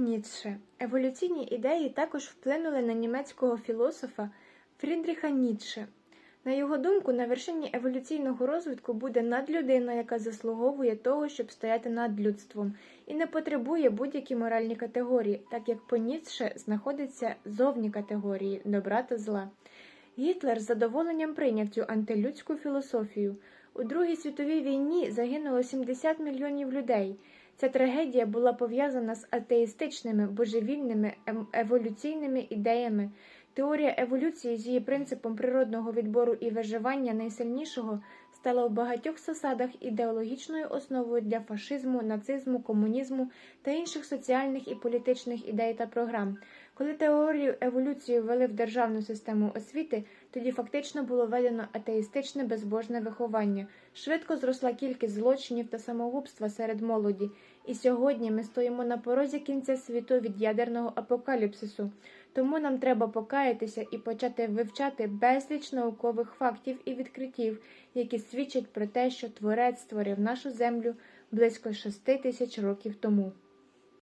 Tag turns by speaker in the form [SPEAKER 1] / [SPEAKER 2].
[SPEAKER 1] Ніцше. Еволюційні ідеї також вплинули на німецького філософа Фрідріха Ніцше. На його думку, на вершині еволюційного розвитку буде надлюдина, яка заслуговує того, щоб стояти над людством, і не потребує будь-які моральні категорії, так як по Ніцше знаходиться зовні категорії добра та зла. Гітлер з задоволенням прийняв цю антилюдську філософію. У Другій світовій війні загинуло 70 мільйонів людей. Ця трагедія була пов'язана з атеїстичними, божевільними ем- еволюційними ідеями. Теорія еволюції з її принципом природного відбору і виживання найсильнішого стала у багатьох засадах ідеологічною основою для фашизму, нацизму, комунізму та інших соціальних і політичних ідей та програм. Коли теорію еволюції ввели в державну систему освіти, тоді фактично було введено атеїстичне безбожне виховання. Швидко зросла кількість злочинів та самогубства серед молоді, і сьогодні ми стоїмо на порозі кінця світу від ядерного апокаліпсису. Тому нам треба покаятися і почати вивчати безліч наукових фактів і відкриттів, які свідчать про те, що Творець створив нашу землю близько шести тисяч років тому.